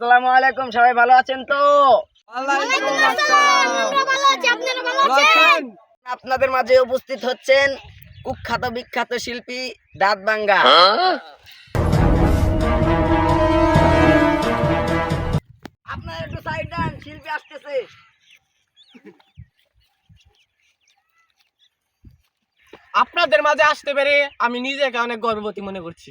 আসসালামু আলাইকুম সবাই ভালো আছেন তো? আপনাদের মাঝে উপস্থিত হচ্ছেন কুখ্যাত বিখ্যাত শিল্পী দাঁত বাঙ্গা আপনার একটু সাইড দেন শিল্পী আসতেছে। আপনাদের মাঝে আসতে পেরে আমি নিজেকে অনেক গর্ববতী মনে করছি।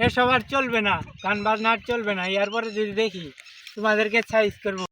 এসব আর চলবে না, গান বাজনা আর চলবে না এরপরে যদি দেখি তোমাদেরকে সাইজ করব।